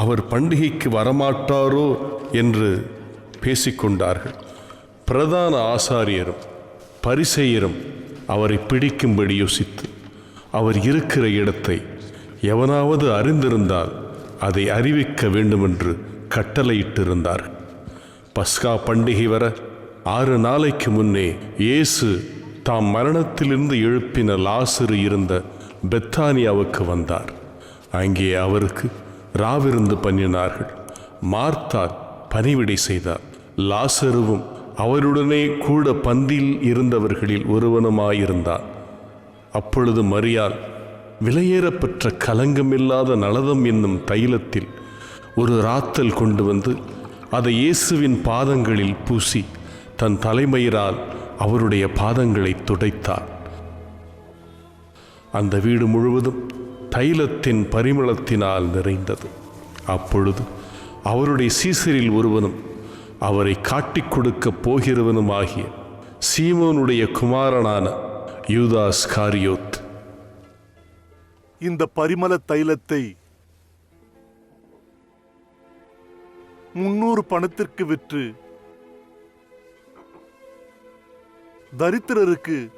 அவர் பண்டிகைக்கு வரமாட்டாரோ என்று பேசிக்கொண்டார்கள். பிரதான ஆசாரியரும் பரிசெயரும் அவரை பிடிக்கும்படி யோசித்து அவர் இருக்கிற இடத்தை எவனாவது அறிந்திருந்தால் அதை அறிவிக்க வேண்டுமென்று கட்டளையிட்டிருந்தார்கள். பஸ்கா பண்டிகை வர ஆறு நாளைக்கு முன்னே இயேசு தாம் மரணத்திலிருந்து எழுப்பின லாசரு இருந்த பெத்தானியாவுக்கு வந்தார். அங்கே அவருக்கு ராவிருந்து பண்ணினார்கள். மார்த்தார் பணிவிடை செய்தார். லாசருவும் அவருடனே கூட பந்தியில் இருந்தவர்களில் ஒருவனுமாயிருந்தான். அப்பொழுது மரியால் விலையேறப்பெற்ற கலங்கமில்லாத நலதம் என்னும் தைலத்தில் ஒரு ராத்தல் கொண்டு வந்து அதை இயேசுவின் பாதங்களில் பூசி தன் தலைமயிரால் அவருடைய பாதங்களை துடைத்தார் அந்த வீடு முழுவதும் தைலத்தின் பரிமளத்தினால் நிறைந்தது. அப்பொழுது அவருடைய சீசரில் ஒருவனும் அவரை காட்டிக் போகிறவனும் ஆகிய சீமோனுடைய குமாரனான யூதாஸ் காரியோத். இந்த பரிமள தைலத்தை முன்னூறு பணத்திற்கு விற்று தரித்திரருக்கு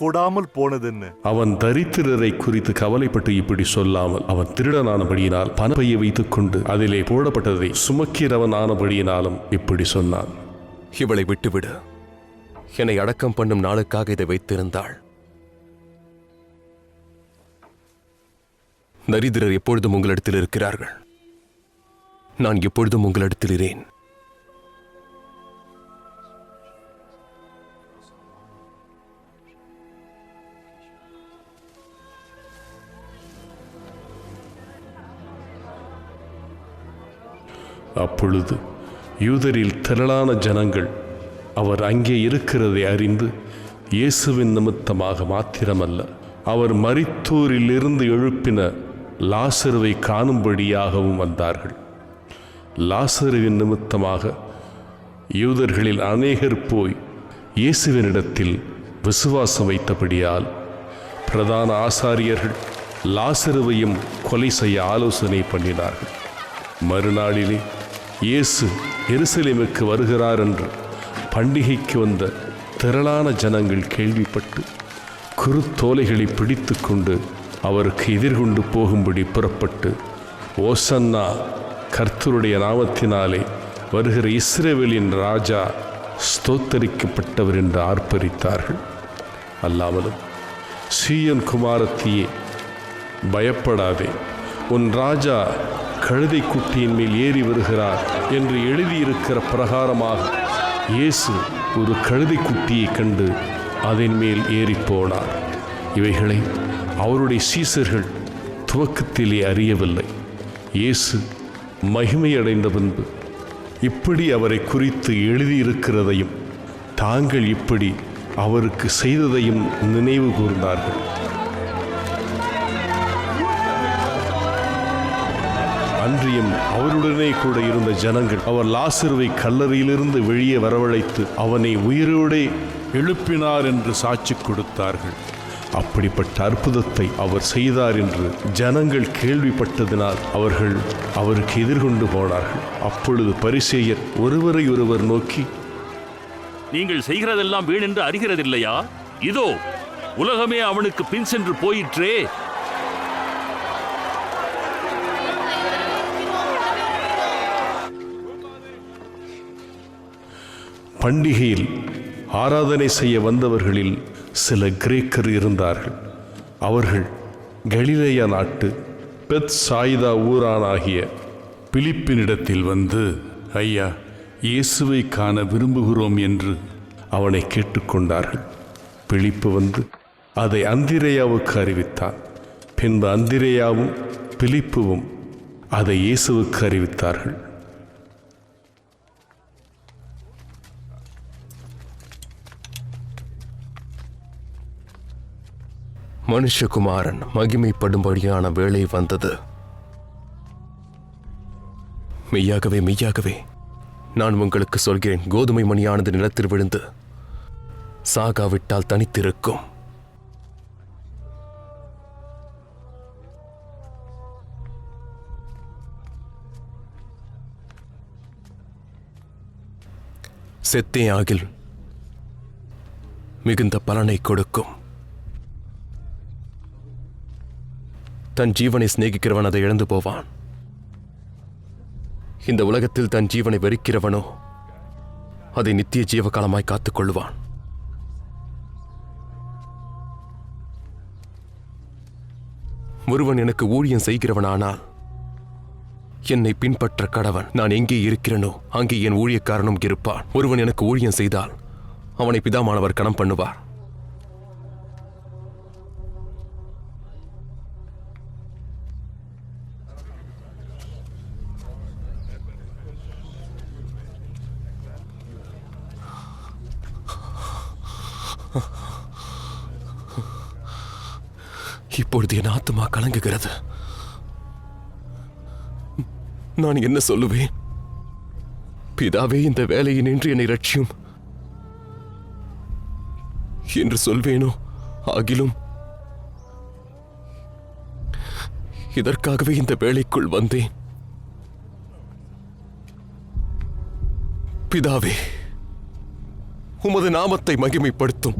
கொடாமல் போனதென்ன? அவன் தரித்திரரை குறித்து கவலைப்பட்டு இப்படி சொல்லாமல் அவன் திருடனானபடியினால் பணப்பையை வைத்துக்கொண்டு அதிலே போடப்பட்டதை சுமக்கிறவனானபடியினாலும் இப்படி சொன்னான். இவளை விட்டுவிடு. என்னை அடக்கம் பண்ணும் நாளுக்காக இதை வைத்திருந்தாள். தரித்திரர் எப்பொழுதும் உங்களிடத்தில் இருக்கிறார்கள். நான் எப்பொழுதும் உங்களிடத்தில் இரேன் அப்பொழுது யூதரில் திரளான ஜனங்கள் அவர் அங்கே இருக்கிறதை அறிந்து இயேசுவின் நிமித்தமாக மாத்திரமல்ல அவர் மரித்தூரிலிருந்து எழுப்பின லாசருவை காணும்படியாகவும் வந்தார்கள். லாசருவின் நிமித்தமாக யூதர்களில் அநேகர் போய் இயேசுவினிடத்தில் விசுவாசம் வைத்தபடியால் பிரதான ஆசாரியர்கள் லாசருவையும் கொலை செய்ய ஆலோசனை பண்ணினார்கள். மறுநாளிலே இயேசு எருசலேமுக்கு வருகிறார் என்று பண்டிகைக்கு வந்த திரளான ஜனங்கள் கேள்விப்பட்டு குறுத்தோலைகளை பிடித்து கொண்டு அவருக்கு எதிர்கொண்டு போகும்படி புறப்பட்டு ஓசன்னா கர்த்தருடைய நாமத்தினாலே வருகிற இஸ்ரேவேலின் ராஜா ஸ்தோத்தரிக்கப்பட்டவர் என்று ஆர்ப்பரித்தார்கள். அல்லாமலும் சீயன் குமாரத்தியே பயப்படாதே உன் ராஜா கழுதை குட்டியின் மேல் ஏறி வருகிறார் என்று எழுதியிருக்கிற பிரகாரமாக இயேசு ஒரு கழுதை குட்டியை கண்டு அதன் மேல் ஏறிப் போனார். இவைகளை அவருடைய சீசர்கள் துவக்கத்திலே அறியவில்லை. இயேசு மகிமையடைந்த பின்பு இப்படி அவரை குறித்து எழுதியிருக்கிறதையும் தாங்கள் இப்படி அவருக்கு செய்ததையும் நினைவு கூர்ந்தார்கள். அன்றியும் அவருடனே கூட இருந்த ஜனங்கள் அவர் லாசருவை கல்லறையிலிருந்து வெளியே வரவழைத்து அவனை உயிரோடே எழுப்பினார் என்று சாட்சி கொடுத்தார்கள். அப்படிப்பட்ட அற்புதத்தை அவர் செய்தார் என்று ஜனங்கள் கேள்விப்பட்டதினால் அவர்கள் அவருக்கு எதிர்கொண்டு போனார்கள். அப்பொழுது பரிசேயர் ஒருவரை ஒருவர் நோக்கி நீங்கள் செய்கிறதெல்லாம் வீணென்று அறிகிறதில்லையா? இதோ உலகமே அவனுக்கு பின் சென்று போயிற்றே. பண்டிகையில் ஆராதனை செய்ய வந்தவர்களில் சில கிரேக்கர் இருந்தார்கள். அவர்கள் கலிலேயா நாட்டு பெத் சாயிதா ஊரானாகிய பிலிப்பினிடத்தில் வந்து ஐயா இயேசுவை காண விரும்புகிறோம் என்று அவனை கேட்டுக்கொண்டார்கள். பிழிப்பு வந்து அதை அந்திரேயாவுக்கு அறிவித்தான். பின்பு அந்திரேயாவும் பிலிப்புவும் அதை இயேசுவுக்கு அறிவித்தார்கள். மனுஷகுமாரன் மகிமைப்படும்படியான வேலை வந்தது. மெய்யாகவே மெய்யாகவே நான் உங்களுக்கு சொல்கிறேன் கோதுமை மணியானது நிலத்தில் விழுந்து சாகாவிட்டால் தனித்திருக்கும். செத்தே ஆகில் மிகுந்த பலனை கொடுக்கும். தன் ஜீவனை சிநேகிக்கிறவன் அதை இழந்து போவான். இந்த உலகத்தில் தன் ஜீவனை வெறுக்கிறவனோ அதை நித்திய ஜீவகாலமாய் காத்துக் கொள்வான் ஒருவன் எனக்கு ஊழியம் செய்கிறவனானால் என்னை பின்பற்ற கடவன். நான் எங்கே இருக்கிறேனோ அங்கே என் ஊழியக்காரனும் இருப்பான். ஒருவன் எனக்கு ஊழியம் செய்தால் அவனை பிதாமானவர் கணம் பண்ணுவார். இப்பொழுது என் ஆத்மா கலங்குகிறது. நான் என்ன சொல்லுவேன்? பிதாவே இந்த வேலையை நின்று என்னை ரட்சியும் என்று சொல்வேனோ? ஆகிலும் இதற்காகவே இந்த வேலைக்குள் வந்தேன். பிதாவே உமது நாமத்தை மகிமைப்படுத்தும்.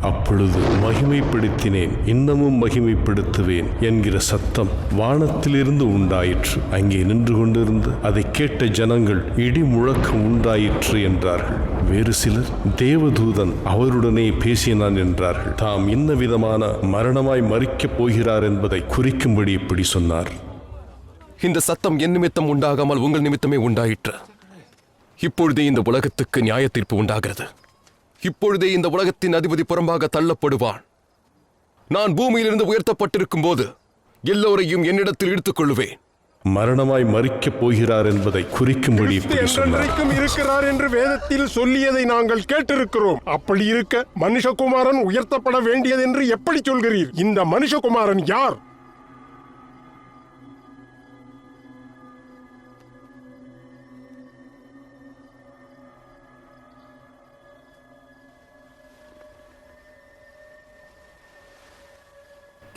அப்பொழுது மகிமைப்படுத்தினேன் இன்னமும் மகிமைப்படுத்துவேன் என்கிற சத்தம் வானத்திலிருந்து உண்டாயிற்று. அங்கே நின்று கொண்டிருந்து அதை கேட்ட ஜனங்கள் இடி முழக்கம் உண்டாயிற்று என்றார்கள். வேறு சிலர் தேவதூதன் அவருடனே பேசினான் என்றார்கள். தாம் இன்ன விதமான மரணமாய் மறிக்கப் போகிறார் என்பதை குறிக்கும்படி இப்படி சொன்னார். இந்த சத்தம் என் நிமித்தம் உண்டாகாமல் உங்கள் நிமித்தமே உண்டாயிற்று. இப்பொழுதே இந்த உலகத்துக்கு நியாய தீர்ப்பு உண்டாகிறது. இப்பொழுதே இந்த உலகத்தின் அதிபதி புறம்பாக தள்ளப்படுவான். நான் பூமியிலிருந்து உயர்த்தப்பட்டிருக்கும் போது எல்லோரையும் என்னிடத்தில் இழுத்துக் கொள்ளுவேன் மரணமாய் மறிக்கப் போகிறார் என்பதை குறிக்கும்படி என்றென்றைக்கும் இருக்கிறார் என்று வேதத்தில் சொல்லியதை நாங்கள் கேட்டிருக்கிறோம். அப்படி இருக்க மனுஷகுமாரன் உயர்த்தப்பட வேண்டியதென்று எப்படி சொல்கிறீர்? இந்த மனுஷகுமாரன் யார்?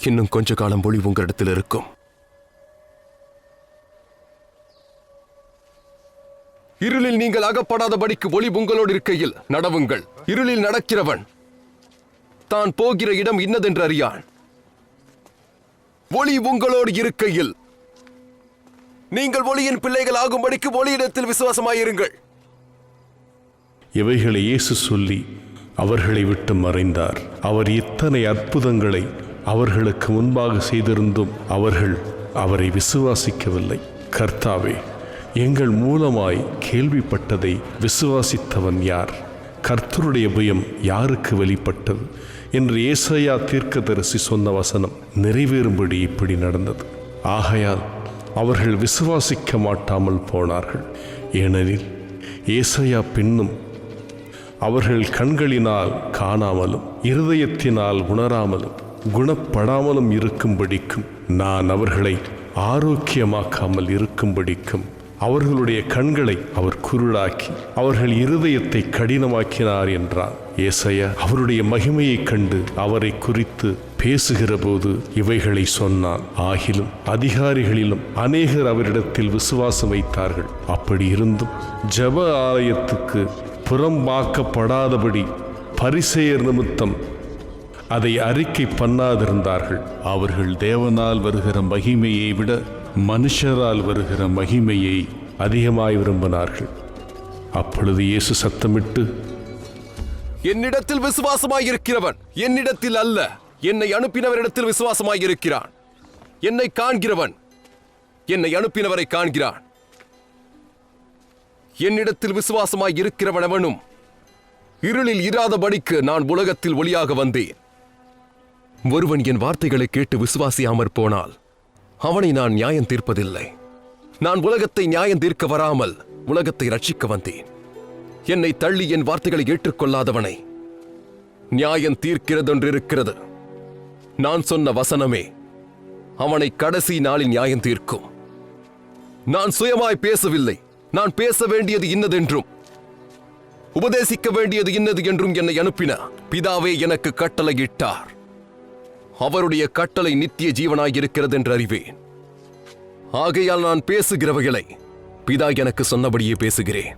இன்னும் கொஞ்ச காலம் ஒளி உங்களிடத்தில் இருக்கும். இருளில் நீங்கள் அகப்படாதபடிக்கு ஒளி உங்களோடு இருக்கையில் நடவுங்கள். இருளில் நடக்கிறவன் தான் போகிற இடம் இன்னதென்று அறியான். ஒளி உங்களோடு இருக்கையில். நீங்கள் ஒளியின் பிள்ளைகள் ஆகும்படிக்கு ஒளியிடத்தில் விசுவாசமாயிருங்கள். இவைகளை இயேசு சொல்லி அவர்களை விட்டு மறைந்தார். அவர் இத்தனை அற்புதங்களை அவர்களுக்கு முன்பாக செய்திருந்தும் அவர்கள் அவரை விசுவாசிக்கவில்லை. கர்த்தாவே எங்கள் மூலமாய் கேள்விப்பட்டதை விசுவாசித்தவன் யார்? கர்த்தருடைய பயம் யாருக்கு வெளிப்பட்டது? என்று ஏசாயா தீர்க்கதரிசி சொன்ன வசனம் நிறைவேறும்படி இப்படி நடந்தது. ஆகையால் அவர்கள் விசுவாசிக்க மாட்டாமல் போனார்கள். ஏனெனில் ஏசையா பின்னும் அவர்கள் கண்களினால் காணாமலும் இருதயத்தினால் உணராமலும் குணப்படாமலும் இருக்கும்படிக்கும் நான் அவர்களை ஆரோக்கியமாக்காமல் இருக்கும்படிக்கும் அவர்களுடைய கண்களை அவர் குருளாக்கி அவர்கள் இருதயத்தை கடினமாக்கினார் என்றார் ஏசையா அவருடைய மகிமையைக் கண்டு அவரை குறித்து பேசுகிற போது இவைகளை சொன்னான். ஆகிலும் அதிகாரிகளிலும் அநேகர் அவரிடத்தில் விசுவாசம் வைத்தார்கள். அப்படி இருந்தும் ஜெப ஆலயத்துக்கு புறம்பாக்கப்படாதபடி பரிசெயர் நிமித்தம் அதை அறிக்கை பண்ணாதிருந்தார்கள். அவர்கள் தேவனால் வருகிற மகிமையை விட மனுஷரால் வருகிற மகிமையை அதிகமாய் விரும்பினார்கள். அப்பொழுது இயேசு சத்தமிட்டு என்னிடத்தில் விசுவாசமாயிருக்கிறவன் என்னிடத்தில் அல்ல. என்னை அனுப்பினவரிடத்தில் விசுவாசமாயிருக்கிறான். என்னை காண்கிறவன் என்னை அனுப்பினவரை காண்கிறான். என்னிடத்தில் விசுவாசமாய் இருக்கிறவனவனும் இருளில் இராதபடிக்கு நான் உலகத்தில் ஒளியாக வந்தேன். ஒருவன் என் வார்த்தைகளை கேட்டு விசுவாசியாமற் போனால் அவனை நான் நியாயம் தீர்ப்பதில்லை. நான் உலகத்தை நியாயம் தீர்க்க வராமல் உலகத்தை ரட்சிக்க வந்தேன். என்னை தள்ளி என் வார்த்தைகளை ஏற்றுக்கொள்ளாதவனை நியாயம் தீர்க்கிறதொன்றிருக்கிறது. நான் சொன்ன வசனமே அவனை கடைசி நாளில் நியாயம் தீர்க்கும். நான் சுயமாய் பேசவில்லை. நான் பேச வேண்டியது இன்னதென்றும். உபதேசிக்க வேண்டியது இன்னது என்றும் என்னை அனுப்பின பிதாவே எனக்கு கட்டளையிட்டார். அவருடைய கட்டளை நித்திய ஜீவனாயிருக்கிறது என்று அறிவேன் ஆகையால் நான் பேசுகிறவைகளை பிதா எனக்கு சொன்னபடியே பேசுகிறேன்.